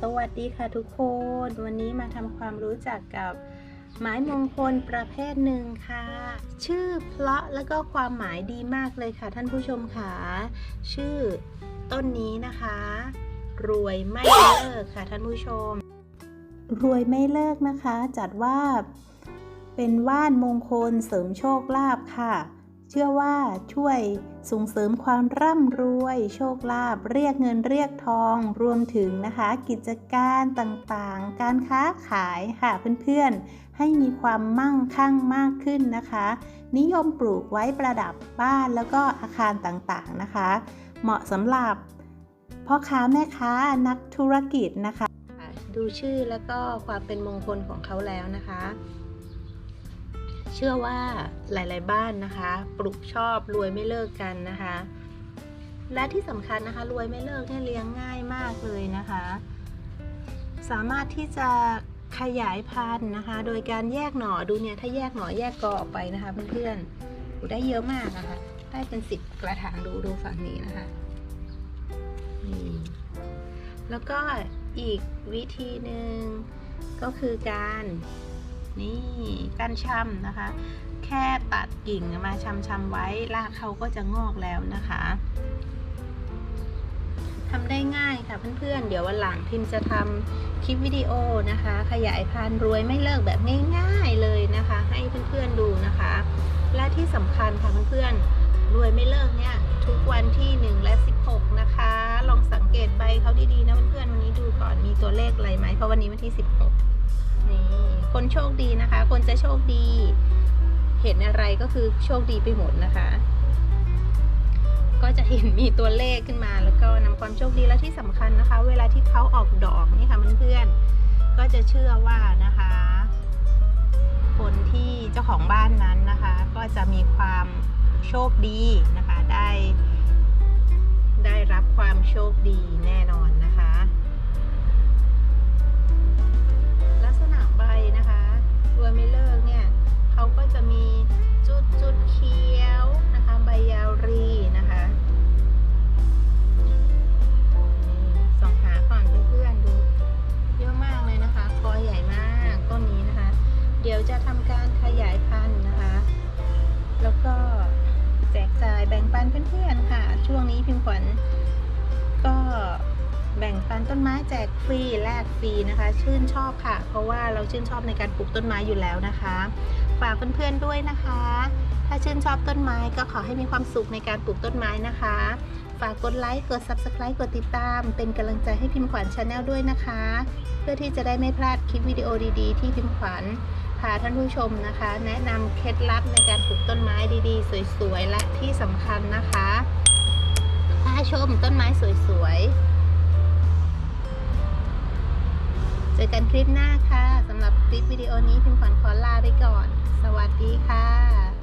สวัสดีค่ะทุกคน วันนี้มาทำความรู้จักกับไม้มงคลประเภทหนึ่งค่ะ ชื่อเพราะแล้วก็ความหมายดีมากเลยค่ะท่านผู้ชมค่ะ ชื่อต้นนี้นะคะ รวยไม่เลิกค่ะท่านผู้ชม รวยไม่เลิกนะคะ จัดว่าเป็นว่านมงคลเสริมโชคลาภค่ะ ชื่อว่าช่วยส่งเสริมความร่ำรวย โชคลาภเรียกเงินเรียกทองรวมถึงนะคะ กิจการต่างๆ การค้าขายค่ะเพื่อนๆ ให้มีความมั่งคั่งมากขึ้นนะคะ นิยมปลูกไว้ประดับบ้านแล้วก็อาคารต่างๆนะคะ เหมาะสำหรับพ่อค้าแม่ค้านักธุรกิจนะคะ ดูชื่อแล้วก็ความเป็นมงคลของเขาแล้วนะคะ เชื่อว่าหลาย ๆ บ้านนะคะ ปลูกชอบรวยไม่เลิกกันนะคะ และที่สำคัญนะคะ รวยไม่เลิกเนี่ยเลี้ยงง่ายมากเลยนะคะ สามารถที่จะขยายพันธุ์นะคะ โดยการแยกหน่อดูเนี่ยถ้าแยกหน่อแยกกอออกไปนะคะ เพื่อนๆดูได้เยอะมากนะคะ ได้เป็นสิบกระถางดูดูฝั่งนี้นะคะนี่แล้วก็อีกวิธีหนึ่งก็คือการ นี่การชำนะคะ แค่ตัดกิ่งมาชำชำๆไว้รากเขาก็จะงอกแล้วนะคะทำได้ง่ายค่ะเพื่อนๆ เดี๋ยววันหลังพิมจะทำคลิปวิดีโอนะคะ ขยายพันธุ์รวยไม่เลิกแบบง่าย ๆเลยนะคะ ให้เพื่อนๆดูนะคะ และที่สำคัญค่ะเพื่อนๆรวยไม่เลิกเนี่ยทุกวันที่ 1 และ 16 นะคะ ลองสังเกตใบเขาดีๆนะเพื่อนๆ วันนี้ดูก่อนมีตัวเลขอะไรไหม เพราะวันนี้วันที่ 16 คนโชคดีนะคะ คนจะโชคดี เห็นอะไรก็คือโชคดีไปหมดนะคะ ก็จะเห็นมีตัวเลขขึ้นมาแล้วก็นำความโชคดีและที่สำคัญนะคะ เวลาที่เขาออกดอกนี่ค่ะเพื่อนๆก็จะเชื่อว่านะคะ คนที่เจ้าของบ้านนั้นนะคะ ก็จะมีความโชคดีนะคะได้ ได้รับความโชคดีแน่ ช่วงนี้พิมพ์ขวัญก็แบ่งปันต้นไม้แจกฟรีแลกฟรีนะคะ ชื่นชอบค่ะ เพราะว่าเราชื่นชอบในการปลูกต้นไม้อยู่แล้วนะคะ ฝากเพื่อนๆด้วยนะคะ ถ้าชื่นชอบต้นไม้ก็ขอให้มีความสุขในการปลูกต้นไม้นะคะ ฝากกดไลค์กด Subscribe กดติดตาม เป็นกำลังใจให้พิมพ์ขวัญชาแนลด้วยนะคะ เพื่อที่จะได้ไม่พลาดคลิปวิดีโอดีๆ ที่พิมพ์ขวัญพาท่านผู้ชมนะคะ แนะนำเคล็ดลับในการปลูกต้นไม้ดีๆ สวยๆและที่สำคัญนะคะ ชมต้นไม้สวยๆ เจอกันคลิปหน้าค่ะสำหรับคลิปวิดีโอนี้พิมพ์ขวัญขอลาไปก่อน สวัสดีค่ะ